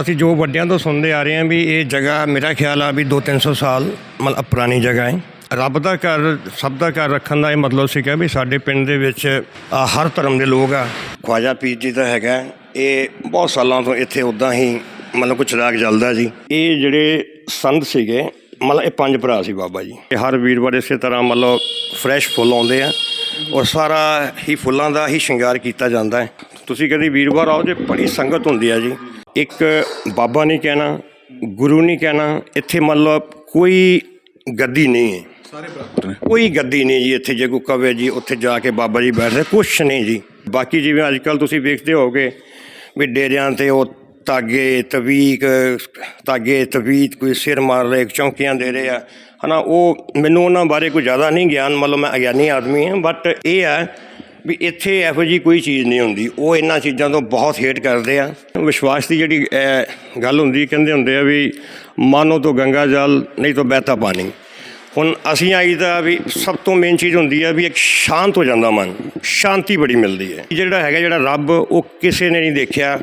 ਅਸੀਂ ਜੋ ਵੱਡਿਆਂ ਤੋਂ ਸੁਣਦੇ ਆ ਰਹੇ ਹਾਂ ਵੀ ਇਹ ਜਗ੍ਹਾ ਮੇਰਾ ਖਿਆਲ ਆ ਵੀ 2-300 ਸਾਲ ਮਤਲਬ ਪੁਰਾਣੀ ਜਗ੍ਹਾ ਹੈ। ਰੱਬ ਦਾ ਘਰ, ਸਭ ਦਾ ਘਰ ਰੱਖਣ ਦਾ ਇਹ ਮਤਲਬ ਸੀਗਾ ਵੀ ਸਾਡੇ ਪਿੰਡ ਦੇ ਵਿੱਚ ਹਰ ਧਰਮ ਦੇ ਲੋਕ ਆ। ਖਵਾਜਾ ਪੀਰ ਜੀ ਦਾ ਹੈਗਾ ਇਹ ਬਹੁਤ ਸਾਲਾਂ ਤੋਂ ਇੱਥੇ ਉਦਾਂ ਹੀ ਮਤਲਬ ਕੁਛ ਰਾਗ ਜਲਦਾ ਜੀ। ਇਹ ਜਿਹੜੇ ਸੰਤ ਸੀਗੇ, ਮਤਲਬ ਇਹ ਪੰਜ ਭਰਾ ਸੀ ਬਾਬਾ ਜੀ। ਇਹ ਹਰ ਵੀਰਵਾਰ ਇਸੇ ਤਰ੍ਹਾਂ ਮਤਲਬ ਫਰੈਸ਼ ਫੁੱਲ ਆਉਂਦੇ ਆ ਔਰ ਸਾਰਾ ਹੀ ਫੁੱਲਾਂ ਦਾ ਹੀ ਸ਼ਿੰਗਾਰ ਕੀਤਾ ਜਾਂਦਾ ਹੈ। ਤੁਸੀਂ ਕਦੀ ਵੀਰਵਾਰ ਆਓ ਜੇ ਬੜੀ ਸੰਗਤ ਹੁੰਦੀ ਆ ਜੀ। ਇੱਕ ਬਾਬਾ ਨਹੀਂ ਕਹਿਣਾ ਗੁਰੂ ਨਹੀਂ ਕਹਿਣਾ ਇੱਥੇ ਮਤਲਬ ਕੋਈ ਗੱਦੀ ਨਹੀਂ ਹੈ। ਸਾਰੇ ਬਰਾਬਰ ਨੇ ਕੋਈ ਗੱਦੀ ਨਹੀਂ ਜੀ ਇੱਥੇ ਜੇ ਕੋਈ ਕਵੇ ਜੀ ਉੱਥੇ ਜਾ ਕੇ ਬਾਬਾ ਜੀ ਬੈਠਦੇ ਕੁਛ ਨਹੀਂ ਜੀ। ਬਾਕੀ ਜਿਵੇਂ ਅੱਜ ਕੱਲ ਤੁਸੀਂ ਵੇਖਦੇ ਹੋਗੇ ਵੀ ਡੇਰਿਆਂ ਤੇ ਉਹ ਤਾਗੇ ਤਵੀਕ ਤਾਗੇ ਤਵੀਤ ਕੋਈ ਸਿਰ ਮਾਰ ਰਹੇ ਚੌਂਕੀਆਂ ਦੇ ਰਹੇ ਆ। ਹਨਾ ਉਹ ਮੈਨੂੰ ਉਹਨਾਂ ਬਾਰੇ ਕੋਈ ਜ਼ਿਆਦਾ ਨਹੀਂ ਗਿਆਨ ਮਤਲਬ ਮੈਂ ਅਗਿਆਨੀ ਆਦਮੀ ਹਾਂ ਬਟ ਇਹ ਹੈ ਵੀ ਇੱਥੇ ਇਹੋ ਜੀ ਕੋਈ ਚੀਜ਼ ਨਹੀਂ ਹੁੰਦੀ। ਉਹ ਇਹਨਾਂ ਚੀਜ਼ਾਂ ਤੋਂ ਬਹੁਤ ਹੇਟ ਕਰਦੇ ਆ। ਵਿਸ਼ਵਾਸ ਦੀ ਜਿਹੜੀ ਗੱਲ ਹੁੰਦੀ, ਕਹਿੰਦੇ ਹੁੰਦੇ ਆ ਵੀ ਮਾਨੋ ਤੋਂ ਗੰਗਾ ਜਲ, ਨਹੀਂ ਤਾਂ ਬਹਿਤਾ ਪਾਣੀ। ਹੁਣ ਅਸੀਂ ਆਈ ਦਾ ਵੀ ਸਭ ਤੋਂ ਮੇਨ ਚੀਜ਼ ਹੁੰਦੀ ਹੈ ਵੀ ਇੱਕ ਸ਼ਾਂਤ ਹੋ ਜਾਂਦਾ ਮਨ। ਸ਼ਾਂਤੀ ਬੜੀ ਮਿਲਦੀ ਹੈ। ਜਿਹੜਾ ਹੈਗਾ ਜਿਹੜਾ ਰੱਬ, ਉਹ ਕਿਸੇ ਨੇ ਨਹੀਂ ਦੇਖਿਆ।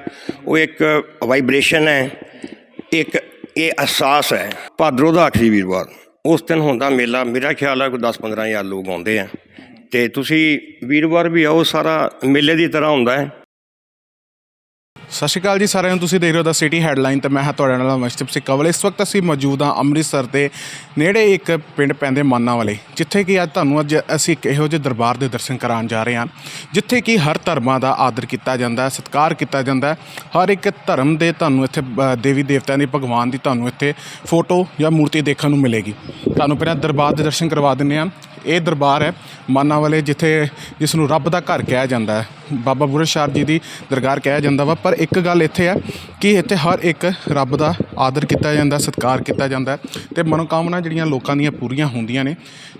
ਉਹ ਇੱਕ ਵਾਈਬ੍ਰੇਸ਼ਨ ਹੈ, ਇੱਕ ਇਹ ਅਹਿਸਾਸ ਹੈ। ਭਾਦਰੋਂ ਦਾ ਆਖਰੀ ਵੀਰਵਾਰ। ਉਸ ਦਿਨ ਹੁੰਦਾ ਮੇਲਾ। ਮੇਰਾ ਖਿਆਲ ਹੈ ਕੋਈ 10-15 ਹਜ਼ਾਰ ਲੋਕ ਆਉਂਦੇ ਆ। ਤੇ ਤੁਸੀਂ ਵੀਰਵਾਰ ਵੀ ਆਓ, ਸਾਰਾ ਮੇਲੇ ਦੀ ਤਰ੍ਹਾਂ ਹੁੰਦਾ ਹੈ। ਸਤਿ ਸ਼੍ਰੀ ਅਕਾਲ ਜੀ ਸਾਰਿਆਂ ਨੂੰ, ਤੁਸੀਂ ਦੇਖ ਰਹੇ ਹੋ ਦਾ ਸਿਟੀ ਹੈਡਲਾਈਨ ਤੇ ਮੈਂ ਹਾਂ ਤੁਹਾਡੇ ਨਾਲ ਮਸਤਬ ਸਿੰਘ ਕਵਲ ਇਸ ਵਕਤ ਅਸੀਂ ਮੌਜੂਦ ਹਾਂ ਅੰਮ੍ਰਿਤਸਰ ਦੇ ਨੇੜੇ ਇੱਕ ਪਿੰਡ ਪੈਂਦੇ ਮਾਨਾ ਵਾਲੇ, ਜਿੱਥੇ ਕਿ ਅੱਜ ਤੁਹਾਨੂੰ ਅੱਜ ਅਸੀਂ ਇੱਕ ਇਹੋ ਜਿਹੇ ਦਰਬਾਰ ਦੇ ਦਰਸ਼ਨ ਕਰਾਉਣ ਜਾ ਰਹੇ ਹਾਂ, ਜਿੱਥੇ ਕਿ ਹਰ ਧਰਮਾਂ ਦਾ ਆਦਰ ਕੀਤਾ ਜਾਂਦਾ ਹੈ, ਸਤਿਕਾਰ ਕੀਤਾ ਜਾਂਦਾ ਹੈ। ਹਰ ਇੱਕ ਧਰਮ ਦੇ ਤੁਹਾਨੂੰ ਇੱਥੇ ਦੇਵੀ ਦੇਵਤਿਆਂ ਦੀ, ਭਗਵਾਨ ਦੀ ਤੁਹਾਨੂੰ ਇੱਥੇ ਫੋਟੋ ਜਾਂ ਮੂਰਤੀ ਦੇਖਣ ਨੂੰ ਮਿਲੇਗੀ। ਤੁਹਾਨੂੰ ਪਹਿਲਾਂ ਦਰਬਾਰ ਦੇ ਦਰਸ਼ਨ ਕਰਵਾ ਦਿੰਦੇ ਹਾਂ। ਇਹ ਦਰਬਾਰ ਹੈ ਮਾਨਾ ਵਾਲੇ ਜਿੱਥੇ ਜਿਸ ਨੂੰ ਰੱਬ ਦਾ ਘਰ ਕਿਹਾ ਜਾਂਦਾ ਹੈ। ਬਾਬਾ ਬੁੱਢਾ ਸ਼ਾਹ ਜੀ ਦੀ ਦਰਗਾਹ ਕਿਹਾ ਜਾਂਦਾ ਵਾ, ਪਰ ਇੱਕ ਗੱਲ ਇੱਥੇ ਹੈ ਕਿ ਇੱਥੇ ਹਰ ਇੱਕ ਰੱਬ ਦਾ ਆਦਰ ਕੀਤਾ ਜਾਂਦਾ, ਸਤਿਕਾਰ ਕੀਤਾ ਜਾਂਦਾ ਹੈ ਤੇ ਮਨੋਕਾਮਨਾ ਜਿਹੜੀਆਂ ਲੋਕਾਂ ਦੀਆਂ ਪੂਰੀਆਂ ਹੁੰਦੀਆਂ ਨੇ,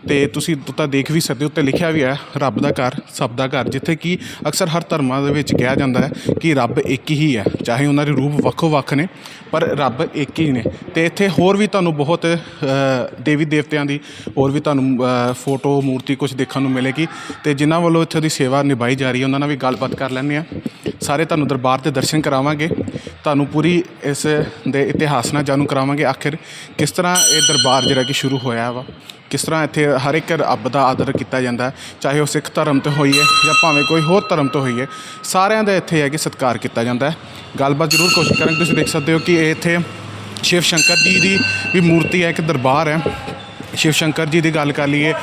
ਤੇ ਤੁਸੀਂ ਤਾਂ ਦੇਖ ਵੀ ਸਕਦੇ ਹੋ, ਉੱਤੇ ਲਿਖਿਆ ਵੀ ਹੈ, ਰੱਬ ਦਾ ਘਰ, ਸਭ ਦਾ ਘਰ, ਜਿੱਥੇ ਕਿ ਅਕਸਰ ਹਰ ਧਰਮਾਂ ਦੇ ਵਿੱਚ ਕਿਹਾ ਜਾਂਦਾ ਹੈ ਕਿ ਰੱਬ ਇੱਕ ਹੀ ਹੈ, ਚਾਹੇ ਉਹਨਾਂ ਦੇ ਰੂਪ ਵੱਖੋ ਵੱਖ ਨੇ, ਪਰ ਰੱਬ ਇੱਕ ਹੀ ਨੇ। ਤੇ ਇੱਥੇ ਹੋਰ ਵੀ ਤੁਹਾਨੂੰ ਬਹੁਤ ਦੇਵੀ ਦੇਵਤਿਆਂ ਦੀ ਹੋਰ ਵੀ ਤੁਹਾਨੂੰ ਫੋਟੋ, ਮੂਰਤੀ ਕੁਝ ਦੇਖਣ ਨੂੰ ਮਿਲੇਗੀ, ਤੇ ਜਿਨ੍ਹਾਂ ਵੱਲੋਂ ਇੱਥੇ ਦੀ ਸੇਵਾ ਨਿਭਾਈ ਜਾ ਰਹੀ ਹੈ, ਉਹਨਾਂ ਨਾਲ ਵੀ ਗੱਲਬਾਤ ਕਰ ਲੈਂਦੇ ਆ ਸਾਰੇ ਤੁਹਾਨੂੰ ਦਰਬਾਰ ਦੇ ਦਰਸ਼ਨ ਕਰਾਵਾਂਗੇ। ਤੁਹਾਨੂੰ ਪੂਰੀ ਇਸ ਦੇ ਇਤਿਹਾਸ ਨਾਲ ਜਾਣੂ ਕਰਾਵਾਂਗੇ ਆਖਿਰ ਕਿਸ ਤਰ੍ਹਾਂ ਇਹ ਦਰਬਾਰ ਜਿਹੜਾ ਕਿ ਸ਼ੁਰੂ ਹੋਇਆ ਵਾ, ਕਿਸ ਤਰ੍ਹਾਂ ਇੱਥੇ ਹਰ ਇੱਕ ਰੱਬ ਦਾ ਆਦਰ ਕੀਤਾ ਜਾਂਦਾ ਚਾਹੇ ਉਹ ਸਿੱਖ ਧਰਮ ਤੋਂ ਹੋਈਏ ਜਾਂ ਭਾਵੇਂ ਕੋਈ ਹੋਰ ਧਰਮ ਤੋਂ ਹੋਈਏ ਸਾਰਿਆਂ ਦਾ ਇੱਥੇ ਹੈ ਕਿ ਸਤਿਕਾਰ ਕੀਤਾ ਜਾਂਦਾ ਹੈ। ਗੱਲਬਾਤ ਜ਼ਰੂਰ ਕੋਸ਼ਿਸ਼ ਕਰਾਂਗੇ, ਤੁਸੀਂ ਦੇਖ ਸਕਦੇ ਹੋ ਕਿ ਇਹ ਇੱਥੇ ਸ਼ਿਵ ਸ਼ੰਕਰ ਜੀ ਦੀ ਵੀ ਮੂਰਤੀ ਹੈ, ਇੱਕ ਦਰਬਾਰ ਹੈ। ਸ਼ਿਵ ਸ਼ੰਕਰ ਜੀ ਦੀ ਗੱਲ ਕਰ ਲਈਏ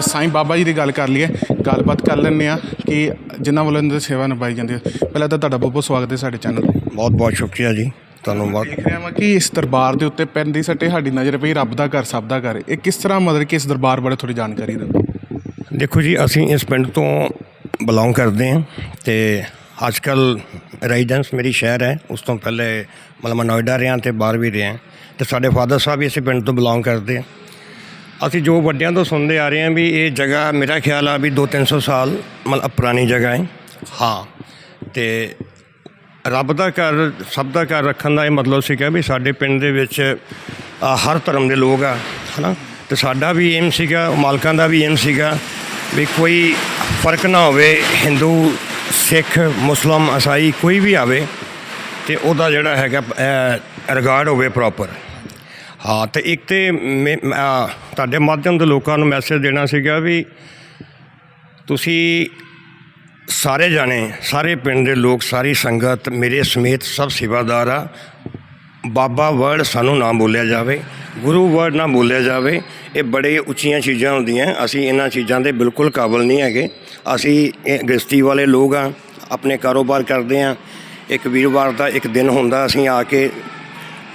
ਸਾਈਂ ਬਾਬਾ ਜੀ ਦੀ ਗੱਲ ਕਰ ਲਈਏ ਗੱਲਬਾਤ ਕਰ ਲੈਂਦੇ ਆ ਕਿ ਜਿਨ੍ਹਾਂ ਵੱਲੋਂ ਇਹਨਾਂ ਦੀ ਸੇਵਾ ਨਿਭਾਈ ਜਾਂਦੀ ਹੈ। ਪਹਿਲਾਂ ਤਾਂ ਤੁਹਾਡਾ ਬਹੁਤ ਬਹੁਤ ਸਵਾਗਤ ਹੈ ਸਾਡੇ ਚੈਨਲ ਤੇ। ਬਹੁਤ ਬਹੁਤ ਸ਼ੁਕਰੀਆ ਜੀ ਧੰਨਵਾਦ ਦੇਖ ਰਿਹਾ ਹਾਂ ਕਿ ਇਸ ਦਰਬਾਰ ਦੇ ਉੱਤੇ ਪੈਂਦੀ ਸੱਟੇ ਸਾਡੀ ਨਜ਼ਰ ਪਈ ਰੱਬ ਦਾ ਘਰ ਸਭ ਦਾ ਘਰ। ਇਹ ਕਿਸ ਤਰ੍ਹਾਂ ਮਤਲਬ ਕਿ ਇਸ ਦਰਬਾਰ ਬਾਰੇ ਥੋੜੀ ਜਾਣਕਾਰੀ ਦਿਓ? ਦੇਖੋ ਜੀ ਅਸੀਂ ਇਸ ਪਿੰਡ ਤੋਂ ਬਿਲੋਂਗ ਕਰਦੇ ਹਾਂ ਤੇ ਅੱਜ ਕੱਲ ਰੈਜ਼ੀਡੈਂਸ ਮੇਰੀ ਸ਼ਹਿਰ ਹੈ ਉਸ ਤੋਂ ਪਹਿਲੇ ਮਤਲਬ ਮੈਂ ਨੋਇਡਾ ਰਿਹਾ ਤੇ ਬਾਹਰ ਵੀ ਰਿਹਾ। ਤੇ ਸਾਡੇ ਫਾਦਰ ਸਾਹਿਬ ਵੀ ਇਸੇ ਪਿੰਡ ਤੋਂ ਬਿਲੋਂਗ ਕਰਦੇ ਆ। ਅਸੀਂ ਜੋ ਵੱਡਿਆਂ ਤੋਂ ਸੁਣਦੇ ਆ ਰਹੇ ਹਾਂ ਵੀ ਇਹ ਜਗ੍ਹਾ ਮੇਰਾ ਖਿਆਲ ਆ ਵੀ 2-300 ਸਾਲ ਮਤਲਬ ਪੁਰਾਣੀ ਜਗ੍ਹਾ ਹੈ। ਹਾਂ। ਤੇ ਰੱਬ ਦਾ ਘਰ ਸਭ ਦਾ ਘਰ ਰੱਖਣ ਦਾ ਇਹ ਮਤਲਬ ਸੀਗਾ ਵੀ ਸਾਡੇ ਪਿੰਡ ਦੇ ਵਿੱਚ ਹਰ ਧਰਮ ਦੇ ਲੋਕ ਆ ਹਨਾ? ਤੇ ਸਾਡਾ ਵੀ ਏਮ ਸੀਗਾ ਮਾਲਕਾਂ ਦਾ ਵੀ ਏਮ ਸੀਗਾ ਵੀ ਕੋਈ ਫ਼ਰਕ ਨਾ ਹੋਵੇ ਹਿੰਦੂ ਸਿੱਖ ਮੁਸਲਮ ਈਸਾਈ ਕੋਈ ਵੀ ਆਵੇ ਤੇ ਉਹਦਾ ਜਿਹੜਾ ਹੈਗਾ ਰਿਗਾਰਡ ਹੋਵੇ ਪ੍ਰੋਪਰ ਹਾਂ, ਤੇ ਇੱਕ ਤੇ ਮੈਂ- ਤੁਹਾਡੇ ਮਾਧਿਅਮ ਦੇ ਲੋਕਾਂ ਨੂੰ ਮੈਸੇਜ ਦੇਣਾ ਸੀਗਾ ਵੀ ਤੁਸੀਂ ਸਾਰੇ ਜਾਣੇ, ਸਾਰੇ ਪਿੰਡ ਦੇ ਲੋਕ, ਸਾਰੀ ਸੰਗਤ ਮੇਰੇ ਸਮੇਤ ਸਭ ਸੇਵਾਦਾਰ ਆ। ਬਾਬਾ ਵਰਡ ਸਾਨੂੰ ਨਾ ਬੋਲਿਆ ਜਾਵੇ, ਗੁਰੂ ਵਰਡ ਨਾ ਬੋਲਿਆ ਜਾਵੇ। ਇਹ ਬੜੇ ਉੱਚੀਆਂ ਚੀਜ਼ਾਂ ਹੁੰਦੀਆਂ, ਅਸੀਂ ਇਹਨਾਂ ਚੀਜ਼ਾਂ ਦੇ ਬਿਲਕੁਲ ਕਾਬਲ ਨਹੀਂ ਹੈਗੇ। ਅਸੀਂ ਇਹ ਗ੍ਰਸਤੀ ਵਾਲੇ ਲੋਕ ਆ, ਆਪਣੇ ਕਾਰੋਬਾਰ ਕਰਦੇ ਆ। ਇੱਕ ਵੀਰਵਾਰ ਦਾ ਇੱਕ ਦਿਨ ਹੁੰਦਾ, ਅਸੀਂ ਆ ਕੇ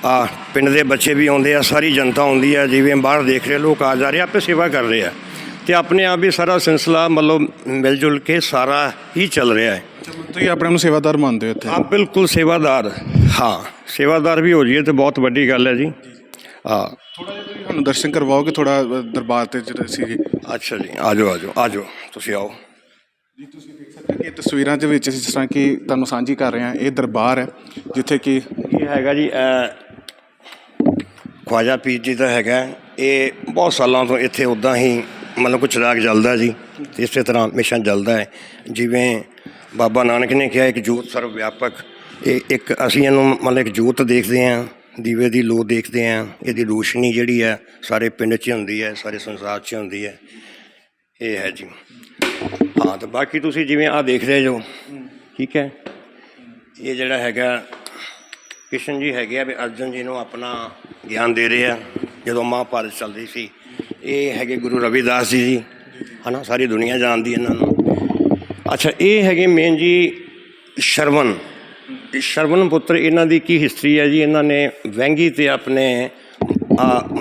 ਆ ਪਿੰਡ ਦੇ ਬੱਚੇ ਵੀ ਆਉਂਦੇ ਆ ਸਾਰੀ ਜਨਤਾ ਆਉਂਦੀ ਆ ਜਿਵੇਂ ਬਾਹਰ ਦੇਖ ਰਹੇ ਲੋਕ ਆ ਜਾ ਰਹੇ ਆ, ਆਪੇ ਸੇਵਾ ਕਰ ਰਹੇ ਆ। ਤੇ ਆਪਣੇ ਆਪ ਹੀ ਸਾਰਾ ਸਿਲਸਿਲਾ ਮਤਲਬ ਮਿਲ ਜੁਲ ਕੇ ਸਾਰਾ ਹੀ ਚੱਲ ਰਿਹਾ ਹੈ। ਤੁਸੀਂ ਆਪਣੇ ਨੂੰ ਸੇਵਾਦਾਰ ਮੰਨਦੇ ਹੋ ਇੱਥੇ? ਹਾਂ ਬਿਲਕੁਲ ਸੇਵਾਦਾਰ ਹਾਂ। ਸੇਵਾਦਾਰ ਵੀ ਹੋ ਜਾਈਏ ਤੇ ਬਹੁਤ ਵੱਡੀ ਗੱਲ ਹੈ ਜੀ। ਹਾਂ। ਥੋੜਾ ਜਿਹਾ ਤੁਸੀਂ ਸਾਨੂੰ ਦਰਸ਼ਨ ਕਰਵਾਓਗੇ ਥੋੜਾ ਦਰਬਾਰ ਤੇ ਜਿਹੜੇ ਸੀ। ਜੀ ਅੱਛਾ ਜੀ ਆਜੋ ਆਜੋ ਆਜੋ ਤੁਸੀਂ ਆਓ। ਜੀ ਤੁਸੀਂ ਦੇਖ ਸਕਦੇ ਹੋ ਕਿ ਤਸਵੀਰਾਂ ਦੇ ਵਿੱਚ ਜਿਸ ਤਰ੍ਹਾਂ ਕਿ ਤੁਹਾਨੂੰ ਸਾਂਝੀ ਕਰ ਰਹੇ ਹਾਂ ਇਹ ਦਰਬਾਰ ਹੈ ਜਿੱਥੇ ਕਿ ਇਹ ਹੈਗਾ ਜੀ ਖਵਾਜਾ ਪੀਰ ਜੀ ਦਾ ਹੈਗਾ। ਇਹ ਬਹੁਤ ਸਾਲਾਂ ਤੋਂ ਇੱਥੇ ਉਦਾਂ ਹੀ ਮਤਲਬ ਕੁਛ ਰਾਗ ਜਲਦਾ ਜੀ। ਤੇ ਇਸੇ ਤਰ੍ਹਾਂ ਹਮੇਸ਼ਾ ਜਲਦਾ ਹੈ। ਜਿਵੇਂ ਬਾਬਾ ਨਾਨਕ ਨੇ ਕਿਹਾ, ਇੱਕ ਜੋਤ ਸਰਵ ਵਿਆਪਕ ਇਹ ਇੱਕ ਅਸੀਂ ਇਹਨੂੰ ਮਤਲਬ ਇੱਕ ਜੋਤ ਦੇਖਦੇ ਹਾਂ, ਦੀਵੇ ਦੀ ਲੋ ਦੇਖਦੇ ਹਾਂ। ਇਹਦੀ ਰੋਸ਼ਨੀ ਜਿਹੜੀ ਹੈ, ਸਾਰੇ ਪਿੰਡ 'ਚ ਹੁੰਦੀ ਹੈ, ਸਾਰੇ ਸੰਸਾਰ 'ਚ ਹੁੰਦੀ ਹੈ। ਇਹ ਹੈ ਜੀ। ਹਾਂ, ਤੇ ਬਾਕੀ ਤੁਸੀਂ ਜਿਵੇਂ ਆ ਦੇਖ ਰਹੇ ਜੋ ਠੀਕ ਹੈ? ਇਹ ਜਿਹੜਾ ਹੈਗਾ ਕ੍ਰਿਸ਼ਨ ਜੀ ਹੈਗੇ ਆ ਵੀ ਅਰਜਨ ਜੀ ਨੂੰ ਆਪਣਾ ਗਿਆਨ ਦੇ ਰਹੇ ਆ। ਜਦੋਂ ਮਹਾਭਾਰਤ ਚੱਲਦੀ ਸੀ, ਇਹ ਹੈਗੇ ਗੁਰੂ ਰਵਿਦਾਸ ਜੀ ਜੀ, ਹਨਾ, ਸਾਰੀ ਦੁਨੀਆ ਜਾਣਦੀ ਇਹਨਾਂ ਨੂੰ। ਅੱਛਾ, ਇਹ ਹੈਗੇ ਮੇਨ ਜੀ ਸ਼ਰਵਨ। ਇਹ ਸ਼ਰਵਨ ਪੁੱਤਰ, ਇਹਨਾਂ ਦੀ ਕੀ ਹਿਸਟਰੀ ਹੈ ਜੀ? ਇਹਨਾਂ ਨੇ ਵਹਿੰਗੀ ਤੇ ਆਪਣੇ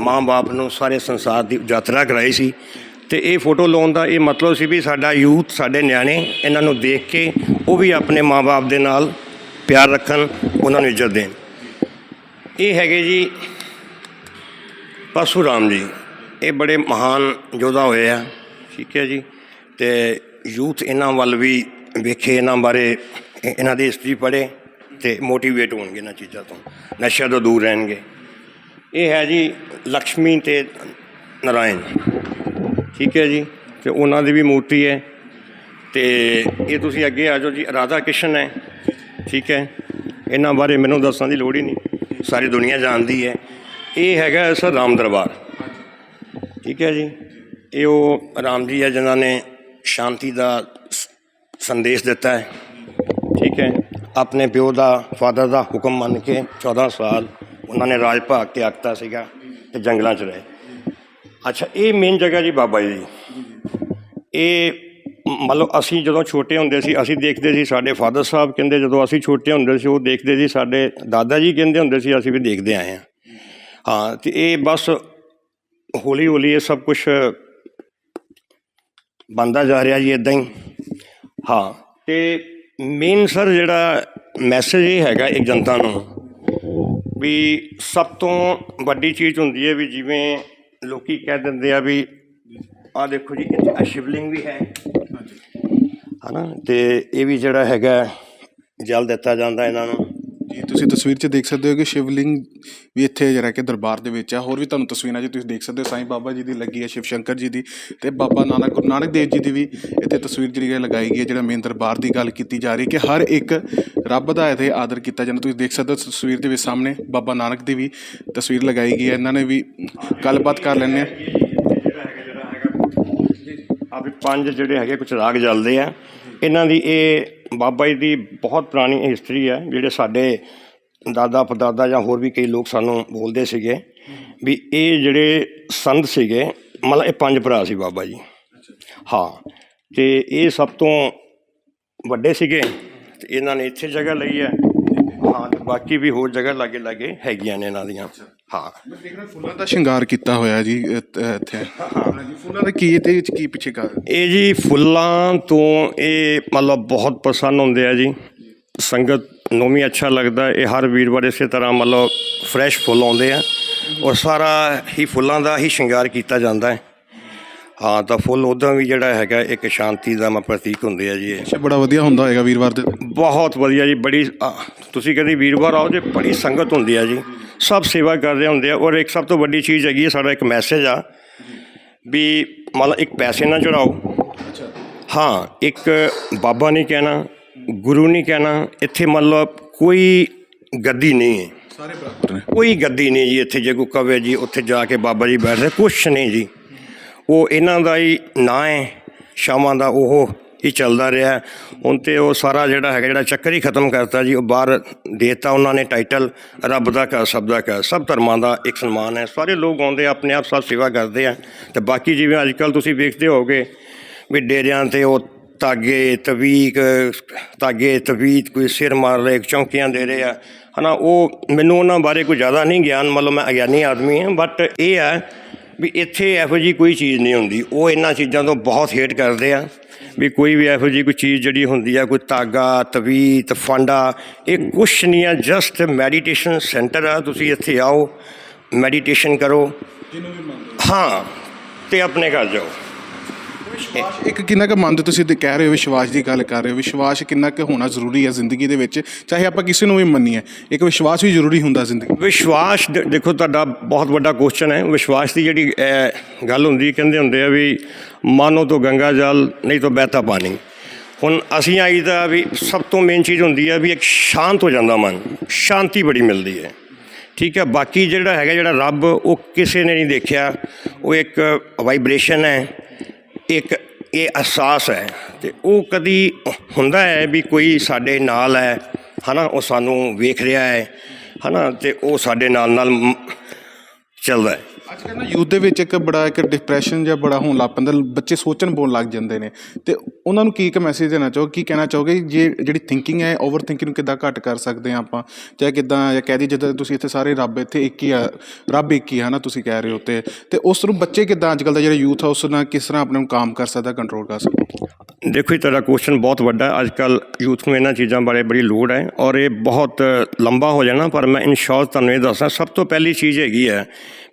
ਮਾਂ-ਬਾਪ ਨੂੰ ਸਾਰੇ ਸੰਸਾਰ ਦੀ ਯਾਤਰਾ ਕਰਾਈ ਸੀ। ਤੇ ਇਹ ਫੋਟੋ ਲਾਉਣ ਦਾ ਇਹ ਮਤਲਬ ਸੀ ਵੀ ਸਾਡਾ ਯੂਥ, ਸਾਡੇ ਨਿਆਣੇ, ਇਹਨਾਂ ਨੂੰ ਦੇਖ ਕੇ ਉਹ ਵੀ ਆਪਣੇ ਮਾਂ-ਬਾਪ ਦੇ ਨਾਲ ਪਿਆਰ ਰੱਖਣ, ਉਹਨਾਂ ਨੂੰ ਇੱਜ਼ਤ ਦੇਣ। ਇਹ ਹੈਗੇ ਜੀ ਪਰਸ਼ੂਰਾਮ ਜੀ। ਇਹ ਬੜੇ ਮਹਾਨ ਯੋਧਾ ਹੋਏ ਆ, ਠੀਕ ਹੈ ਜੀ। ਤੇ ਯੂਥ ਇਹਨਾਂ ਵੱਲ ਵੀ ਵੇਖੇ, ਇਹਨਾਂ ਬਾਰੇ ਇਹਨਾਂ ਦੀ ਹਿਸਟਰੀ ਪੜ੍ਹੇ ਤੇ ਮੋਟੀਵੇਟ ਹੋਣਗੇ ਇਹਨਾਂ ਚੀਜ਼ਾਂ ਤੋਂ। ਨਸ਼ਿਆਂ ਤੋਂ ਦੂਰ ਰਹਿਣਗੇ। ਇਹ ਹੈ ਜੀ ਲక్ష్ਮੀ ਤੇ ਨਾਰਾਇਣ। ਠੀਕ ਹੈ ਜੀ। ਤੇ ਉਹਨਾਂ ਦੀ ਵੀ ਮੂਰਤੀ ਹੈ। ਤੇ ਇਹ ਤੁਸੀਂ ਅੱਗੇ ਆ ਜਾਓ ਜੀ, ਰਾਧਾ ਕ੍ਰਿਸ਼ਨ ਹੈ। ਠੀਕ ਹੈ। ਇਹਨਾਂ ਬਾਰੇ ਮੈਨੂੰ ਦੱਸਣ ਦੀ ਲੋੜ ਹੀ ਨਹੀਂ। ਸਾਰੀ ਦੁਨੀਆ ਜਾਣਦੀ ਹੈ। ਇਹ ਹੈਗਾ ਸਰ ਰਾਮ ਦਰਬਾਰ। ਠੀਕ ਹੈ ਜੀ। ਇਹ ਉਹ ਰਾਮ ਜੀ ਹੈ ਜਿਨ੍ਹਾਂ ਨੇ ਸ਼ਾਂਤੀ ਦਾ ਸੰਦੇਸ਼ ਦਿੱਤਾ ਹੈ। ਠੀਕ ਹੈ। ਆਪਣੇ ਪਿਓ ਦਾ, ਫਾਦਰ ਦਾ ਹੁਕਮ ਮੰਨ ਕੇ 14 ਸਾਲ ਉਹਨਾਂ ਨੇ ਰਾਜ ਭਾਗ 'ਤੇ ਤਿਆਗਤਾ ਸੀਗਾ ਤੇ ਜੰਗਲਾਂ 'ਚ ਰਹੇ। ਅੱਛਾ, ਇਹ ਮੇਨ ਜਗ੍ਹਾ ਜੀ ਬਾਬਾ ਜੀ ਇਹ ਮਤਲਬ ਅਸੀਂ ਜਦੋਂ ਛੋਟੇ ਹੁੰਦੇ ਸੀ, ਅਸੀਂ ਦੇਖਦੇ ਸੀ ਸਾਡੇ ਫਾਦਰ ਸਾਹਿਬ ਕਹਿੰਦੇ, ਜਦੋਂ ਅਸੀਂ ਛੋਟੇ ਹੁੰਦੇ ਸੀ, ਉਹ ਦੇਖਦੇ ਸੀ ਸਾਡੇ ਦਾਦਾ ਜੀ ਕਹਿੰਦੇ ਹੁੰਦੇ ਸੀ, ਅਸੀਂ ਵੀ ਦੇਖਦੇ ਆਏ ਹਾਂ। ਹਾਂ, ਤੇ ਇਹ ਬਸ ਹੌਲੀ ਹੌਲੀ ਇਹ ਸਭ ਕੁਝ ਬੰਦਾ ਜਾ ਰਿਹਾ ਜੀ ਇਦਾਂ ਹੀ। ਹਾਂ, ਤੇ ਮੇਨ ਸਰ ਜਿਹੜਾ ਮੈਸੇਜ ਇਹ ਹੈਗਾ ਇੱਕ ਜਨਤਾ ਨੂੰ ਵੀ ਸਭ ਤੋਂ ਵੱਡੀ ਚੀਜ਼ ਹੁੰਦੀ ਹੈ ਵੀ ਜਿਵੇਂ ਲੋਕੀ ਕਹਿ ਦਿੰਦੇ ਆ ਵੀ ਆ ਦੇਖੋ ਜੀ, ਇੱਥੇ ਆਹ ਸ਼ਿਵਲਿੰਗ ਵੀ ਹੈ। ਹਨਾ? ਤੇ ਇਹ ਵੀ ਜਿਹੜਾ ਹੈਗਾ, ਜਲ ਦਿੱਤਾ ਜਾਂਦਾ ਇਹਨਾਂ ਨੂੰ। ਜੀ, ਤੁਸੀਂ ਤਸਵੀਰ 'ਚ ਦੇਖ ਸਕਦੇ ਹੋ ਕਿ ਸ਼ਿਵਲਿੰਗ ਵੀ ਇੱਥੇ ਜਿਹੜਾ ਕਿ ਦਰਬਾਰ ਦੇ ਵਿੱਚ ਆ। ਹੋਰ ਵੀ ਤੁਹਾਨੂੰ ਤਸਵੀਰਾਂ 'ਚ ਤੁਸੀਂ ਦੇਖ ਸਕਦੇ ਹੋ, ਸਾਈਂ ਬਾਬਾ ਜੀ ਦੀ ਲੱਗੀ ਹੈ ਸ਼ਿਵ ਸ਼ੰਕਰ ਜੀ ਦੀ ਤੇ ਬਾਬਾ ਨਾਨਕ, ਗੁਰੂ ਨਾਨਕ ਦੇਵ ਜੀ ਦੀ ਵੀ ਇੱਥੇ ਤਸਵੀਰ ਜਿਹੜੀ ਹੈ ਲਗਾਈ ਗਈ ਹੈ, ਜਿਹੜਾ ਮੇਨ ਦਰਬਾਰ ਦੀ ਗੱਲ ਕੀਤੀ ਜਾ ਰਹੀ ਹੈ ਕਿ ਹਰ ਇੱਕ ਰੱਬ ਦਾ ਇੱਥੇ ਆਦਰ ਕੀਤਾ ਜਾਂਦਾ। ਤੁਸੀਂ ਦੇਖ ਸਕਦੇ ਹੋ ਤਸਵੀਰ ਦੇ ਵਿੱਚ ਸਾਹਮਣੇ ਬਾਬਾ ਨਾਨਕ ਦੀ ਵੀ ਤਸਵੀਰ ਲਗਾਈ ਗਈ ਹੈ। ਇਹਨਾਂ ਨੇ ਵੀ ਗੱਲਬਾਤ ਕਰ ਲੈਂਦੇ ਆ ਜਿਹੜਾ ਹੈਗਾ ਜਿਹੜਾ ਹੈਗਾ ਆ ਵੀ ਪੰਜ ਜਿਹੜੇ ਹੈਗੇ ਕੁਝ ਰਾਗ ਜਲਦੇ ਆ। ਇਹਨਾਂ ਦੀ ਇਹ ਬਾਬਾ ਜੀ ਦੀ ਬਹੁਤ ਪੁਰਾਣੀ ਹਿਸਟਰੀ ਹੈ ਜਿਹੜੇ ਸਾਡੇ ਦਾਦਾ ਪੜਦਾਦਾ ਜਾਂ ਹੋਰ ਵੀ ਕਈ ਲੋਕ ਸਾਨੂੰ ਬੋਲਦੇ ਸੀਗੇ ਵੀ ਇਹ ਜਿਹੜੇ ਸੰਤ ਸੀਗੇ, ਮਤਲਬ ਇਹ ਪੰਜ ਭਰਾ ਸੀ ਬਾਬਾ ਜੀ। ਹਾਂ, ਤੇ ਇਹ ਸਭ ਤੋਂ ਵੱਡੇ ਸੀਗੇ ਤੇ ਇਹਨਾਂ ਨੇ ਇੱਥੇ ਜਗ੍ਹਾ ਲਈ ਹੈ ਹਾਂ, ਤੇ ਬਾਕੀ ਵੀ ਹੋਰ ਜਗ੍ਹਾ ਲਾਗੇ ਲਾਗੇ ਹੈਗੀਆਂ ਨੇ ਇਹਨਾਂ ਦੀਆਂ। ਹਾਂ। ਮੈਂ ਦੇਖ ਰਿਹਾ ਫੁੱਲਾਂ ਦਾ ਸ਼ਿੰਗਾਰ ਕੀਤਾ ਹੋਇਆ ਜੀ ਇੱਥੇ। ਜੀ ਫੁੱਲਾਂ ਦਾ ਕੀ ਵਿੱਚ ਕੀ ਪਿੱਛੇ ਕਾਰਨ ਇਹ ਜੀ ਫੁੱਲਾਂ ਤੋਂ ਇਹ ਮਤਲਬ ਬਹੁਤ ਪਸੰਦ ਹੁੰਦੇ ਆ ਜੀ। ਸੰਗਤ ਨੂੰ ਵੀ ਅੱਛਾ ਲੱਗਦਾ ਇਹ ਹਰ ਵੀਰਵਾਰ ਇਸੇ ਤਰ੍ਹਾਂ ਮਤਲਬ ਫਰੈਸ਼ ਫੁੱਲ ਆਉਂਦੇ ਆ। ਔਰ ਸਾਰਾ ਹੀ ਫੁੱਲਾਂ ਦਾ ਹੀ ਸ਼ਿੰਗਾਰ ਕੀਤਾ ਜਾਂਦਾ ਹੈ। ਹਾਂ ਤਾਂ ਫੁੱਲ ਉਦਾਂ ਵੀ ਜਿਹੜਾ ਹੈਗਾ ਇੱਕ ਸ਼ਾਂਤੀ ਦਾ ਮ ਪ੍ਰਤੀਕ ਹੁੰਦੇ ਆ ਜੀ ਇਹ। ਬੜਾ ਵਧੀਆ ਹੁੰਦਾ ਹੋਏਗਾ ਵੀਰਵਾਰ ਦਿਨ। ਬਹੁਤ ਵਧੀਆ ਜੀ ਬੜੀ ਤੁਸੀਂ ਕਦੀ ਵੀਰਵਾਰ ਆਓ ਜੇ ਬੜੀ ਸੰਗਤ ਹੁੰਦੀ ਆ ਜੀ। ਸਭ ਸੇਵਾ ਕਰ ਰਹੇ ਹੁੰਦੇ ਆ ਔਰ ਇੱਕ ਸਭ ਤੋਂ ਵੱਡੀ ਚੀਜ਼ ਹੈਗੀ ਹੈ ਸਾਡਾ ਇੱਕ ਮੈਸੇਜ ਆ ਵੀ ਮਤਲਬ ਇੱਕ ਪੈਸੇ ਨਾ ਚੜਾਓ। ਹਾਂ ਇੱਕ ਬਾਬਾ ਨਹੀਂ ਕਹਿਣਾ ਗੁਰੂ ਨਹੀਂ ਕਹਿਣਾ ਇੱਥੇ ਮਤਲਬ ਕੋਈ ਗੱਦੀ ਨਹੀਂ ਹੈ। ਸਾਰੇ ਬਰਾਬਰ ਨੇ ਕੋਈ ਗੱਦੀ ਨਹੀਂ ਜੀ ਇੱਥੇ ਜੇ ਕੋਈ ਕਵੇ ਜੀ ਉੱਥੇ ਜਾ ਕੇ ਬਾਬਾ ਜੀ ਬੈਠਦੇ ਕੁਛ ਨਹੀਂ ਜੀ। ਉਹ ਇਹਨਾਂ ਦਾ ਹੀ ਨਾਂ ਹੈ ਸ਼ਾਮਾਂ ਦਾ ਉਹ ਇਹ ਚੱਲਦਾ ਰਿਹਾ ਹੁਣ ਤੇ ਉਹ ਸਾਰਾ ਜਿਹੜਾ ਹੈਗਾ, ਜਿਹੜਾ ਚੱਕਰ ਹੀ ਖਤਮ ਕਰਤਾ ਜੀ, ਉਹ ਬਾਹਰ ਦੇਤਾ ਉਹਨਾਂ ਨੇ ਟਾਈਟਲ ਰੱਬ ਦਾ ਘਰ, ਸਭ ਦਾ ਘਰ, ਸਭ ਧਰਮਾਂ ਦਾ ਇੱਕ ਸਨਮਾਨ ਹੈ। ਸਾਰੇ ਲੋਕ ਆਉਂਦੇ, ਆਪਣੇ ਆਪ ਸਭ ਸੇਵਾ ਕਰਦੇ ਆ। ਤੇ ਬਾਕੀ ਜਿਵੇਂ ਅੱਜ ਕੱਲ ਤੁਸੀਂ ਵੇਖਦੇ ਹੋਗੇ ਵੀ ਡੇਰਿਆਂ ਤੇ ਉਹ ਤਾਗੇ ਤਵੀਕ ਤਾਗੇ ਤਵੀਤ, ਕੋਈ ਸਿਰ ਮਾਰ ਰਹੇ ਚੌਂਕੀਆਂ ਦੇ ਰਹੇ। ਆ ਹਨਾ, ਉਹ ਮੈਨੂੰ ਉਹਨਾਂ ਬਾਰੇ ਕੋਈ ਜ਼ਿਆਦਾ ਨਹੀਂ ਗਿਆਨ, ਮਤਲਬ ਮੈਂ ਅਗਿਆਨੀ ਆਦਮੀ ਹਾਂ ਬਟ ਇਹ ਹੈ ਵੀ ਇੱਥੇ ਇਹੋ ਜੀ ਕੋਈ ਚੀਜ਼ ਨਹੀਂ ਹੁੰਦੀ। ਉਹ ਇਹਨਾਂ ਚੀਜ਼ਾਂ ਤੋਂ ਬਹੁਤ ਹੇਟ ਕਰਦੇ ਆ। ਵੀ ਕੋਈ ਵੀ ਇਹੋ ਜੀ ਕੋਈ ਚੀਜ਼ ਜਿਹੜੀ ਹੁੰਦੀ ਆ ਕੋਈ ਤਾਗਾ ਤਵੀਤ ਫਾਂਡਾ ਇਹ ਕੁਛ ਨਹੀਂ ਆ ਜਸਟ ਮੈਡੀਟੇਸ਼ਨ ਸੈਂਟਰ ਆ। ਤੁਸੀਂ ਇੱਥੇ ਆਓ ਮੈਡੀਟੇਸ਼ਨ ਕਰੋ। ਹਾਂ ਤੇ ਆਪਣੇ ਘਰ ਜਾਓ। ਇੱਕ ਕਿੰਨਾ ਕੁ ਮੰਨਦੇ ਤੁਸੀਂ ਤੇ ਕਹਿ ਰਹੇ ਹੋ ਵਿਸ਼ਵਾਸ ਦੀ ਗੱਲ ਕਰ ਰਹੇ ਹੋ? ਵਿਸ਼ਵਾਸ ਕਿੰਨਾ ਕੁ ਹੋਣਾ ਜ਼ਰੂਰੀ ਹੈ ਜ਼ਿੰਦਗੀ ਦੇ ਵਿੱਚ? ਚਾਹੇ ਆਪਾਂ ਕਿਸੇ ਨੂੰ ਵੀ ਮੰਨੀਏ ਇੱਕ ਵਿਸ਼ਵਾਸ ਵੀ ਜ਼ਰੂਰੀ ਹੁੰਦਾ ਜ਼ਿੰਦਗੀ ਵਿਸ਼ਵਾਸ ਦੇ- ਦੇਖੋ ਤੁਹਾਡਾ ਬਹੁਤ ਵੱਡਾ ਕੁਐਸਚਨ ਹੈ। ਵਿਸ਼ਵਾਸ ਦੀ ਜਿਹੜੀ ਅਹ, ਗੱਲ ਹੁੰਦੀ ਕਹਿੰਦੇ ਹੁੰਦੇ ਆ ਵੀ ਮਾਨੋ ਤੋਂ ਗੰਗਾ ਜਲ ਨਹੀਂ ਤਾਂ ਬਹਿਤਾ ਪਾਣੀ। ਹੁਣ ਅਸੀਂ ਆਈ ਦਾ ਵੀ ਸਭ ਤੋਂ ਮੇਨ ਚੀਜ਼ ਹੁੰਦੀ ਹੈ ਵੀ ਇੱਕ ਸ਼ਾਂਤ ਹੋ ਜਾਂਦਾ ਮਨ। ਸ਼ਾਂਤੀ ਬੜੀ ਮਿਲਦੀ ਹੈ। ਠੀਕ ਹੈ ਬਾਕੀ ਜਿਹੜਾ ਹੈਗਾ ਜਿਹੜਾ ਰੱਬ ਉਹ ਕਿਸੇ ਨੇ ਨਹੀਂ ਦੇਖਿਆ। ਉਹ ਇੱਕ ਵਾਈਬ੍ਰੇਸ਼ਨ ਹੈ। ਇੱਕ ਇਹ ਅਹਿਸਾਸ ਹੈ ਤੇ ਉਹ ਕਦੀ ਹੁੰਦਾ ਹੈ ਵੀ ਕੋਈ ਸਾਡੇ ਨਾਲ ਹੈ, ਹਨਾ, ਉਹ ਸਾਨੂੰ ਵੇਖ ਰਿਹਾ ਹੈ, ਹਨਾ, ਤੇ ਉਹ ਸਾਡੇ ਨਾਲ ਨਾਲ ਚੱਲਦਾ ਹੈ। ਅੱਜ ਕੱਲ੍ਹ ਨਾ ਯੂਥ ਦੇ ਵਿੱਚ ਇੱਕ ਬੜਾ ਇੱਕ ਡਿਪਰੈਸ਼ਨ ਜਿਹਾ ਬੜਾ ਹੋਣ ਲੱਗ ਪੈਂਦਾ ਬੱਚੇ ਸੋਚਣ ਬੋਲਣ ਲੱਗ ਜਾਂਦੇ ਨੇ। ਤੇ ਉਹਨਾਂ ਨੂੰ ਕੀ ਇੱਕ ਮੈਸੇਜ ਦੇਣਾ ਚਾਹੋ ਕੀ ਕਹਿਣਾ ਚਾਹੋਗੇ ਜੇ ਜਿਹੜੀ ਥਿੰਕਿੰਗ ਹੈ ਓਵਰ ਥਿੰਕਿੰਗ ਨੂੰ ਕਿੱਦਾਂ ਘੱਟ ਕਰ ਸਕਦੇ ਹਾਂ ਆਪਾਂ? ਚਾਹੇ ਕਿੱਦਾਂ ਜਾਂ ਕਹਿ ਦੀ ਜਿੱਦਾਂ ਤੁਸੀਂ ਇੱਥੇ ਸਾਰੇ ਰੱਬ ਇੱਥੇ ਇੱਕ ਹੀ ਆ ਰੱਬ ਇੱਕ ਹੀ ਹੈ ਨਾ ਤੁਸੀਂ ਕਹਿ ਰਹੇ ਹੋ ਤੇ ਤੇ ਉਸ ਨੂੰ ਬੱਚੇ ਕਿੱਦਾਂ ਅੱਜ ਕੱਲ੍ਹ ਦਾ ਜਿਹੜਾ ਯੂਥ ਆ ਉਸ ਨਾਲ ਕਿਸ ਤਰ੍ਹਾਂ ਆਪਣੇ ਨੂੰ ਕੰਮ ਕਰ ਸਕਦਾ ਕੰਟਰੋਲ ਕਰ ਸਕਦਾ? ਦੇਖੋ ਜੀ ਤੁਹਾਡਾ ਕੁਐਸਚਨ ਬਹੁਤ ਵੱਡਾ ਹੈ। ਅੱਜ ਕੱਲ ਯੂਥ ਨੂੰ ਇਹਨਾਂ ਚੀਜ਼ਾਂ ਬਾਰੇ ਬੜੀ ਲੋੜ ਹੈ ਔਰ ਇਹ ਬਹੁਤ ਲੰਬਾ ਹੋ ਜਾਣਾ ਪਰ ਮੈਂ ਇਨ ਸ਼ਾਰਟ ਤੁਹਾਨੂੰ ਇਹ ਦੱਸਣਾ ਸਭ ਤੋਂ ਪਹਿਲੀ ਚੀਜ਼ ਹੈਗੀ ਹੈ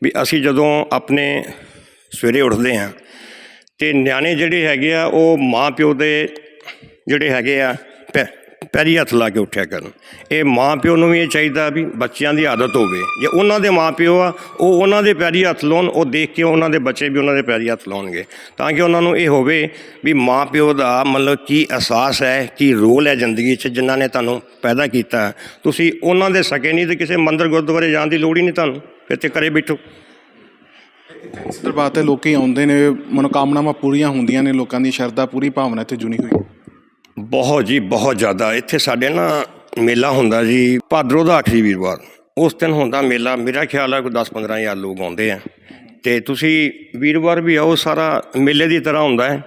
ਵੀ ਅਸੀਂ ਜਦੋਂ ਆਪਣੇ ਸਵੇਰੇ ਉੱਠਦੇ ਹਾਂ ਤੇ ਨਿਆਣੇ ਜਿਹੜੇ ਹੈਗੇ ਆ, ਉਹ ਮਾਂ ਪਿਓ ਦੇ ਜਿਹੜੇ ਹੈਗੇ ਆ, ਪੈ- ਪੈਰੀ ਹੱਥ ਲਾ ਕੇ ਉੱਠਿਆ ਕਰਨ। ਇਹ ਮਾਂ ਪਿਓ ਨੂੰ ਵੀ ਇਹ ਚਾਹੀਦਾ ਵੀ ਬੱਚਿਆਂ ਦੀ ਆਦਤ ਹੋਵੇ। ਜੇ ਉਹਨਾਂ ਦੇ ਮਾਂ ਪਿਓ ਆ, ਉਹ ਉਹਨਾਂ ਦੇ ਪੈਰੀ ਹੱਥ ਲਾਉਣ, ਉਹ ਦੇਖ ਕੇ ਉਹਨਾਂ ਦੇ ਬੱਚੇ ਵੀ ਉਹਨਾਂ ਦੇ ਪੈਰੀ ਹੱਥ ਲਾਉਣਗੇ। ਤਾਂ ਕਿ ਉਹਨਾਂ ਨੂੰ ਇਹ ਹੋਵੇ ਵੀ ਮਾਂ ਪਿਓ ਦਾ ਮਤਲਬ ਕੀ ਅਹਿਸਾਸ ਹੈ, ਕੀ ਰੋਲ ਹੈ ਜ਼ਿੰਦਗੀ 'ਚ ਜਿਨ੍ਹਾਂ ਨੇ ਤੁਹਾਨੂੰ ਪੈਦਾ ਕੀਤਾ। ਤੁਸੀਂ ਉਹਨਾਂ ਦੇ ਸਕੇ ਨਹੀਂ ਤੇ ਕਿਸੇ ਮੰਦਰ ਗੁਰਦੁਆਰੇ ਜਾਣ ਦੀ ਲੋੜ ਹੀ ਨਹੀਂ ਤੁਹਾਨੂੰ। ਫਿਰ ਤੇ ਘਰੇ ਬੈਠੋ। ਇਸ ਦਰਬਾਰ ਤੇ ਲੋਕੀ ਆਉਂਦੇ ਨੇ ਮਨੋਕਾਮਨਾਵਾਂ ਪੂਰੀਆਂ ਹੁੰਦੀਆਂ ਨੇ ਲੋਕਾਂ ਦੀ ਸ਼ਰਧਾ ਪੂਰੀ ਭਾਵਨਾ ਇੱਥੇ ਜੁਨੀ ਹੋਈ। ਬਹੁਤ ਜੀ ਬਹੁਤ ਜ਼ਿਆਦਾ। ਇੱਥੇ ਸਾਡੇ ਨਾ ਮੇਲਾ ਹੁੰਦਾ ਜੀ ਭਾਦਰੋਂ ਦਾ ਆਖਰੀ ਵੀਰਵਾਰ। ਉਸ ਦਿਨ ਹੁੰਦਾ ਮੇਲਾ। ਮੇਰਾ ਖਿਆਲ ਹੈ ਕੋਈ 10-15 ਹਜ਼ਾਰ ਲੋਕ ਆਉਂਦੇ ਆ। ਤੇ ਤੁਸੀਂ ਵੀਰਵਾਰ ਵੀ ਆਓ ਸਾਰਾ ਮੇਲੇ ਦੀ ਤਰ੍ਹਾਂ ਹੁੰਦਾ ਹੈ।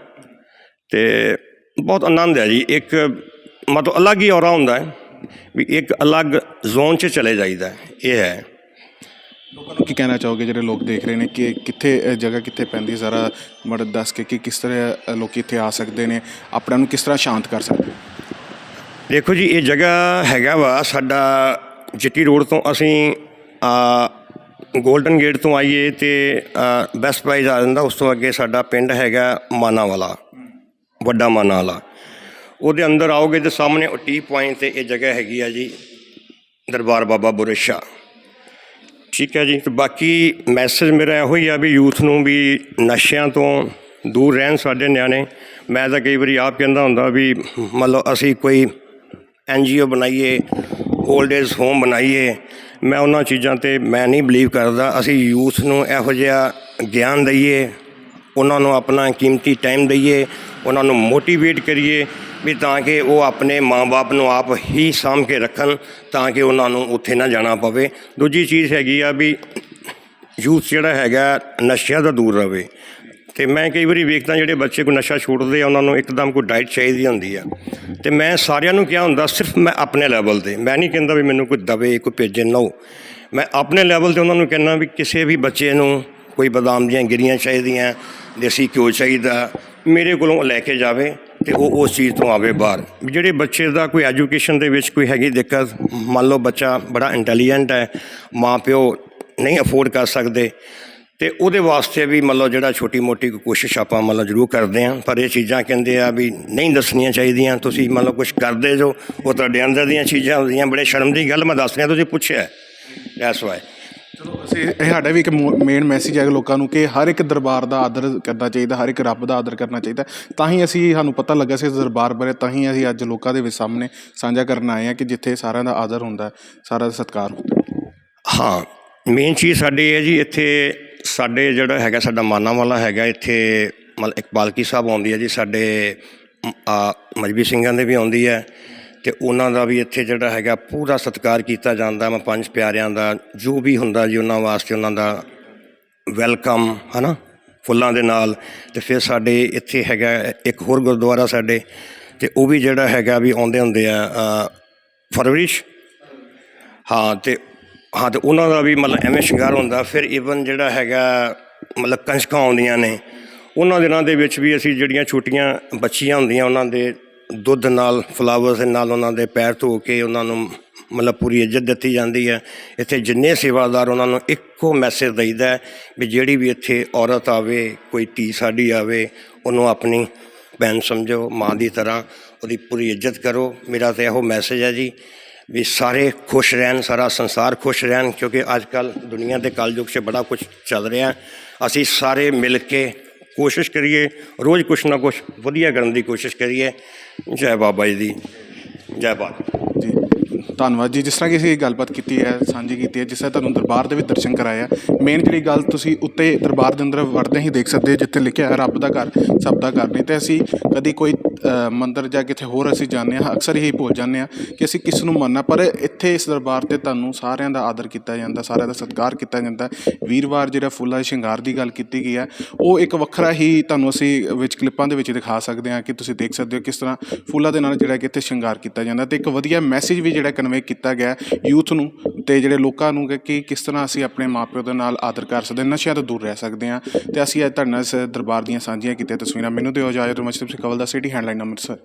ਤੇ ਬਹੁਤ ਆਨੰਦ ਹੈ ਜੀ। ਇੱਕ ਮਤਲਬ ਅਲੱਗ ਹੀ ਔਰਾ ਹੁੰਦਾ ਹੈ। ਵੀ ਇੱਕ ਅਲੱਗ ਜ਼ੋਨ 'ਚ ਚਲੇ ਜਾਈਦਾ ਹੈ। ਇਹ ਹੈ। ਲੋਕਾਂ ਨੂੰ ਕੀ ਕਹਿਣਾ ਚਾਹੋਗੇ ਜਿਹੜੇ ਲੋਕ ਦੇਖ ਰਹੇ ਨੇ ਕਿ ਕਿੱਥੇ ਇਹ ਜਗ੍ਹਾ ਕਿੱਥੇ ਪੈਂਦੀ ਹੈ? ਜ਼ਰਾ ਮੜ ਦੱਸ ਕੇ ਕਿ ਕਿਸ ਤਰ੍ਹਾਂ ਅ, ਲੋਕੀ ਇੱਥੇ ਆ ਸਕਦੇ ਨੇ ਆਪਣਾ ਨੂੰ ਕਿਸ ਤਰ੍ਹਾਂ ਸ਼ਾਂਤ ਕਰ ਸਕਦੇ? ਦੇਖੋ ਜੀ ਇਹ ਜਗ੍ਹਾ ਹੈਗਾ ਵਾ ਸਾਡਾ ਜਿੱਟੀ ਰੋਡ ਤੋਂ ਅਸੀਂ ਆ 골ਡਨ ਗੇਟ ਤੋਂ ਆਈਏ ਤੇ ਬੈਸਟ ਪ੍ਰਾਈਜ਼ ਆ ਜਾਂਦਾ। ਉਸ ਤੋਂ ਅੱਗੇ ਸਾਡਾ ਪਿੰਡ ਹੈਗਾ ਮਾਨਾ ਵਾਲਾ ਵੱਡਾ ਮਾਨਾ ਵਾਲਾ ਉਹਦੇ ਅੰਦਰ ਆਓਗੇ ਤੇ ਸਾਹਮਣੇ ਉਹ ਟੀ ਪੁਆਇੰਟ ਤੇ ਇਹ ਜਗ੍ਹਾ ਹੈਗੀ ਆ ਜੀ ਦਰਬਾਰ ਬਾਬਾ ਬੁਰੇ ਠੀਕ ਹੈ ਜੀ। ਤੇ ਬਾਕੀ ਮੈਸੇਜ ਮੇਰਾ ਇਹੋ ਹੀ ਆ ਵੀ ਯੂਥ ਨੂੰ ਵੀ ਨਸ਼ਿਆਂ ਤੋਂ ਦੂਰ ਰਹਿਣ ਸਾਡੇ ਨਿਆਣੇ। ਮੈਂ ਤਾਂ ਕਈ ਵਾਰੀ ਆਪ ਕਹਿੰਦਾ ਹੁੰਦਾ ਵੀ ਮਤਲਬ ਅਸੀਂ ਕੋਈ ਐਨਜੀਓ ਬਣਾਈਏ 올ਡ ਏਜ ਹੋਮ ਬਣਾਈਏ। ਮੈਂ ਉਹਨਾਂ ਚੀਜ਼ਾਂ ਤੇ ਮੈਂ ਨਹੀਂ ਬਲੀਵ ਕਰਦਾ। ਅਸੀਂ ਯੂਥ ਨੂੰ ਇਹੋ ਜਿਹਾ ਗਿਆਨ ਦਈਏ, ਉਹਨਾਂ ਨੂੰ ਆਪਣਾ ਕੀਮਤੀ ਟਾਈਮ ਦਈਏ, ਉਹਨਾਂ ਨੂੰ ਮੋਟੀਵੇਟ ਕਰੀਏ। ਵੀ ਤਾਂ ਕਿ ਉਹ ਆਪਣੇ ਮਾਂ-ਬਾਪ ਨੂੰ ਆਪ ਹੀ ਸਾਂਭ ਕੇ ਰੱਖਣ ਤਾਂ ਕਿ ਉਹਨਾਂ ਨੂੰ ਉੱਥੇ ਨਾ ਜਾਣਾ ਪਵੇ। ਦੂਜੀ ਚੀਜ਼ ਹੈਗੀ ਆ ਵੀ ਯੂਥ ਜਿਹੜਾ ਹੈਗਾ, ਨਸ਼ਿਆਂ ਤੋਂ ਦੂਰ ਰਹੇ ਤੇ ਮੈਂ ਕਈ ਵਾਰੀ ਵੇਖਦਾ ਜਿਹੜੇ ਬੱਚੇ ਕੋਈ ਨਸ਼ਾ ਛੋੜਦੇ ਆ, ਉਹਨਾਂ ਨੂੰ ਇੱਕਦਮ ਕੋਈ ਡਾਈਟ ਚਾਹੀਦੀ ਹੁੰਦੀ ਆ। ਤੇ ਮੈਂ ਸਾਰਿਆਂ ਨੂੰ ਕਿਹਾ ਹੁੰਦਾ, ਸਿਰਫ ਮੈਂ ਆਪਣੇ ਲੈਵਲ ਤੇ। ਮੈਂ ਨਹੀਂ ਕਹਿੰਦਾ ਵੀ ਮੈਨੂੰ ਕੋਈ ਦਵੇ, ਕੋਈ ਭੇਜੇ ਨੋ ਮੈਂ ਆਪਣੇ ਲੈਵਲ ਤੇ ਉਹਨਾਂ ਨੂੰ ਕਹਿੰਦਾ ਵੀ ਕਿਸੇ ਵੀ ਬੱਚੇ ਨੂੰ ਕੋਈ ਬਦਾਮ ਦੀਆਂ ਗਿਰੀਆਂ ਚਾਹੀਦੀਆਂ, ਦੇਸੀ ਘਿਓ ਚਾਹੀਦਾ, ਮੇਰੇ ਕੋਲੋਂ ਲੈ ਕੇ ਜਾਵੇ। ਤੇ ਉਹ ਉਸ ਚੀਜ਼ ਤੋਂ ਆਵੇ ਬਾਹਰ। ਵੀ ਜਿਹੜੇ ਬੱਚੇ ਦਾ ਕੋਈ ਐਜੂਕੇਸ਼ਨ ਦੇ ਵਿੱਚ ਕੋਈ ਹੈਗੀ ਦਿੱਕਤ, ਮੰਨ ਲਓ ਬੱਚਾ ਬੜਾ ਇੰਟੈਲੀਜੈਂਟ ਹੈ ਮਾਂ ਪਿਓ ਨਹੀਂ ਅਫੋਰਡ ਕਰ ਸਕਦੇ, ਤੇ ਉਹਦੇ ਵਾਸਤੇ ਵੀ ਮਤਲਬ ਜਿਹੜਾ ਛੋਟੀ ਮੋਟੀ ਕੋਸ਼ਿਸ਼ ਆਪਾਂ ਮਤਲਬ ਜ਼ਰੂਰ ਕਰਦੇ ਹਾਂ, ਪਰ ਇਹ ਚੀਜ਼ਾਂ ਕਹਿੰਦੇ ਆ ਵੀ ਨਹੀਂ ਦੱਸਣੀਆਂ ਚਾਹੀਦੀਆਂ, ਤੁਸੀਂ ਮਤਲਬ ਕੁਝ ਕਰਦੇ ਜੋ, ਉਹ ਤੁਹਾਡੇ ਅੰਦਰ ਦੀਆਂ ਚੀਜ਼ਾਂ ਹੁੰਦੀਆਂ, ਬੜੇ ਸ਼ਰਮ ਦੀ ਗੱਲ ਮੈਂ ਦੱਸ ਰਿਹਾ, ਤੁਸੀਂ ਪੁੱਛਿਆ। ਦੈਟਸ ਵਾਈ ਚਲੋ ਅਸੀਂ ਇਹ ਸਾਡਾ ਵੀ ਇੱਕ ਮੇਨ ਮੈਸੇਜ ਹੈ ਲੋਕਾਂ ਨੂੰ ਕਿ ਹਰ ਇੱਕ ਦਰਬਾਰ ਦਾ ਆਦਰ ਕਰਨਾ ਚਾਹੀਦਾ ਹਰ ਇੱਕ ਰੱਬ ਦਾ ਆਦਰ ਕਰਨਾ ਚਾਹੀਦਾ। ਤਾਂ ਹੀ ਅਸੀਂ ਸਾਨੂੰ ਪਤਾ ਲੱਗਾ ਸੀ ਇਸ ਦਰਬਾਰ ਬਾਰੇ ਤਾਂ ਹੀ ਅਸੀਂ ਅੱਜ ਲੋਕਾਂ ਦੇ ਵਿੱਚ ਸਾਹਮਣੇ ਸਾਂਝਾ ਕਰਨ ਆਏ ਹਾਂ ਕਿ ਜਿੱਥੇ ਸਾਰਿਆਂ ਦਾ ਆਦਰ ਹੁੰਦਾ ਸਾਰਾ ਦਾ ਸਤਿਕਾਰ ਹੁੰਦਾ ਹਾਂ। ਮੇਨ ਚੀਜ਼ ਸਾਡੇ ਹੈ ਜੀ ਇੱਥੇ ਸਾਡੇ ਜਿਹੜਾ ਹੈਗਾ ਸਾਡਾ ਮਾਨਾ ਵਾਲਾ ਹੈਗਾ ਇੱਥੇ ਮਤਲਬ ਇੱਕ ਪਾਲਕੀ ਸਾਹਿਬ ਆਉਂਦੀ ਹੈ ਜੀ ਸਾਡੇ ਮ, ਮਜਬੀ ਸਿੰਘਾਂ ਦੇ ਵੀ ਆਉਂਦੀ ਹੈ। ਤੇ ਉਹਨਾਂ ਦਾ ਵੀ ਇੱਥੇ ਜਿਹੜਾ ਹੈਗਾ ਪੂਰਾ ਸਤਿਕਾਰ ਕੀਤਾ ਜਾਂਦਾ ਮੈਂ ਪੰਜ ਪਿਆਰਿਆਂ ਦਾ ਜੋ ਵੀ ਹੁੰਦਾ ਜੀ ਉਹਨਾਂ ਵਾਸਤੇ ਉਹਨਾਂ ਦਾ ਵੈਲਕਮ ਹਨਾ ਫੁੱਲਾਂ ਦੇ ਨਾਲ। ਤੇ ਫਿਰ ਸਾਡੇ ਇੱਥੇ ਹੈਗਾ ਇੱਕ ਹੋਰ ਗੁਰਦੁਆਰਾ ਸਾਡੇ ਤੇ ਉਹ ਵੀ ਜਿਹੜਾ ਹੈਗਾ ਵੀ ਆਉਂਦੇ ਹੁੰਦੇ ਆ ਅ, ਫਰਵਰੀ 'ਚ। ਹਾਂ ਤੇ ਹਾਂ ਤੇ ਉਹਨਾਂ ਦਾ ਵੀ ਮਤਲਬ ਐਵੇਂ ਸ਼ਿੰਗਾਰ ਹੁੰਦਾ। ਫਿਰ ਇਵਨ ਜਿਹੜਾ ਹੈਗਾ ਮਤਲਬ ਕੰਜਕਾਂ ਆਉਂਦੀਆਂ ਨੇ। ਉਹਨਾਂ ਦਿਨਾਂ ਦੇ ਵਿੱਚ ਵੀ ਅਸੀਂ ਜਿਹੜੀਆਂ ਛੋਟੀਆਂ ਬੱਚੀਆਂ ਹੁੰਦੀਆਂ ਉਹਨਾਂ ਦੇ ਦੁੱਧ ਨਾਲ ਫਲਾਵਰਸ ਦੇ ਨਾਲ ਉਹਨਾਂ ਦੇ ਪੈਰ ਧੋ ਕੇ ਉਹਨਾਂ ਨੂੰ ਮਤਲਬ ਪੂਰੀ ਇੱਜ਼ਤ ਦਿੱਤੀ ਜਾਂਦੀ ਹੈ। ਇੱਥੇ ਜਿੰਨੇ ਸੇਵਾਦਾਰ ਉਹਨਾਂ ਨੂੰ ਇੱਕੋ ਮੈਸੇਜ ਦਈਦਾ ਵੀ ਜਿਹੜੀ ਵੀ ਇੱਥੇ ਔਰਤ ਆਵੇ, ਕੋਈ ਧੀ ਸਾਡੀ ਆਵੇ, ਉਹਨੂੰ ਆਪਣੀ ਭੈਣ ਸਮਝੋ, ਮਾਂ ਦੀ ਤਰ੍ਹਾਂ ਉਹਦੀ ਪੂਰੀ ਇੱਜ਼ਤ ਕਰੋ। ਮੇਰਾ ਤਾਂ ਇਹੋ ਮੈਸੇਜ ਹੈ ਜੀ ਵੀ ਸਾਰੇ ਖੁਸ਼ ਰਹਿਣ, ਸਾਰਾ ਸੰਸਾਰ ਖੁਸ਼ ਰਹਿਣ, ਕਿਉਂਕਿ ਅੱਜ ਕੱਲ ਦੁਨੀਆ ਦੇ ਕਲਯੁਗ 'ਚ ਬੜਾ ਕੁਝ ਚੱਲ ਰਿਹਾ ਅਸੀਂ ਸਾਰੇ ਮਿਲ ਕੇ ਕੋਸ਼ਿਸ਼ ਕਰੀਏ, ਰੋਜ਼ ਕੁਛ ਨਾ ਕੁਛ ਵਧੀਆ ਕਰਨ ਦੀ ਕੋਸ਼ਿਸ਼ ਕਰੀਏ। ਜੈ ਬਾਬਾ ਜੀ ਦੀ, ਜੈ ਬਾਬਾ। ਜੀ, ਧੰਨਵਾਦ ਜੀ। ਜਿਸ ਤਰ੍ਹਾਂ ਕਿ ਅਸੀਂ ਗੱਲਬਾਤ ਕੀਤੀ ਹੈ, ਸਾਂਝੀ ਕੀਤੀ ਹੈ, ਜਿਸ ਤਰ੍ਹਾਂ ਤੁਹਾਨੂੰ ਦਰਬਾਰ ਦੇ ਵਿੱਚ ਦਰਸ਼ਨ ਕਰਾਇਆ ਮੇਨ ਜਿਹੜੀ ਗੱਲ ਤੁਸੀਂ ਉੱਤੇ ਦਰਬਾਰ ਦੇ ਅੰਦਰ ਵੜਦੇ ਹੀ ਦੇਖ ਸਕਦੇ ਜਿੱਥੇ ਲਿਖਿਆ ਹੈ, ਰੱਬ ਦਾ ਘਰ, ਸਭ ਦਾ ਘਰ ਨਹੀਂ। ਤੇ ਅਸੀਂ ਕਦੀ ਕੋਈ ਮੰਦਰ ਜਾਂ ਕਿਤੇ ਹੋਰ ਅਸੀਂ ਜਾਂਦੇ ਹਾਂ, ਅਕਸਰ ਹੀ ਭੁੱਲ ਜਾਂਦੇ ਹਾਂ ਕਿ ਅਸੀਂ ਕਿਸ ਨੂੰ ਮੰਨਣਾ, ਪਰ ਇੱਥੇ ਇਸ ਦਰਬਾਰ ਤੇ ਤੁਹਾਨੂੰ ਸਾਰਿਆਂ ਦਾ ਆਦਰ ਕੀਤਾ ਜਾਂਦਾ, ਸਾਰਿਆਂ ਦਾ ਸਤਿਕਾਰ ਕੀਤਾ ਜਾਂਦਾ। ਵੀਰਵਾਰ ਜਿਹੜਾ ਫੁੱਲਾਂ ਦੇ ਸ਼ਿੰਗਾਰ ਦੀ ਗੱਲ ਕੀਤੀ ਗਈ ਹੈ, ਉਹ ਇੱਕ ਵੱਖਰਾ ਹੀ ਤੁਹਾਨੂੰ ਅਸੀਂ ਵਿੱਚ ਕਲਿੱਪਾਂ ਦੇ ਵਿੱਚ ਦਿਖਾ ਸਕਦੇ ਹਾਂ ਕਿ ਤੁਸੀਂ ਦੇਖ ਸਕਦੇ ਹੋ ਕਿਸ ਤਰ੍ਹਾਂ ਫੁੱਲਾਂ ਦੇ ਨਾਲ ਜਿਹੜਾ ਕਿ ਇੱਥੇ ਸ਼ਿੰਗਾਰ ਕੀਤਾ ਜਾਂਦਾ ਤੇ ਇੱਕ ਵਧੀਆ ਮੈਸੇਜ ਵੀ ਜਿਹੜਾ ਕਨਵੇ ਕੀਤਾ ਗਿਆ ਯੂਥ ਨੂੰ ਤੇ ਜਿਹੜੇ ਲੋਕਾਂ ਨੂੰ ਕਿ ਕਿ ਕਿਸ ਤਰ੍ਹਾਂ ਅਸੀਂ ਆਪਣੇ ਮਾਪਿਓ ਦੇ ਨਾਲ ਆਦਰ ਕਰ ਸਕਦੇ ਹਾਂ, ਨਸ਼ਿਆਂ ਤੋਂ ਦੂਰ ਰਹਿ ਸਕਦੇ ਹਾਂ। ਤੇ ਅਸੀਂ ਅੱਜ ਤੁਹਾਡੇ ਨਾਲ ਇਸ ਦਰਬਾਰ ਦੀਆਂ ਸਾਂਝੀਆਂ ਕੀਤੀਆਂ ਤਸਵੀਰਾਂ, ਮੈਨੂੰ ਦਿਓ ਇਜਾਜ਼ਤ ਮਸਜਿਦ ਸਿੰਘ ਕਵਲ ਦਾ ਸਿਟੀ ਹੈਂਡ ਹੈਡਲਾਈਨ ਅੰਮ੍ਰਿਤਸਰ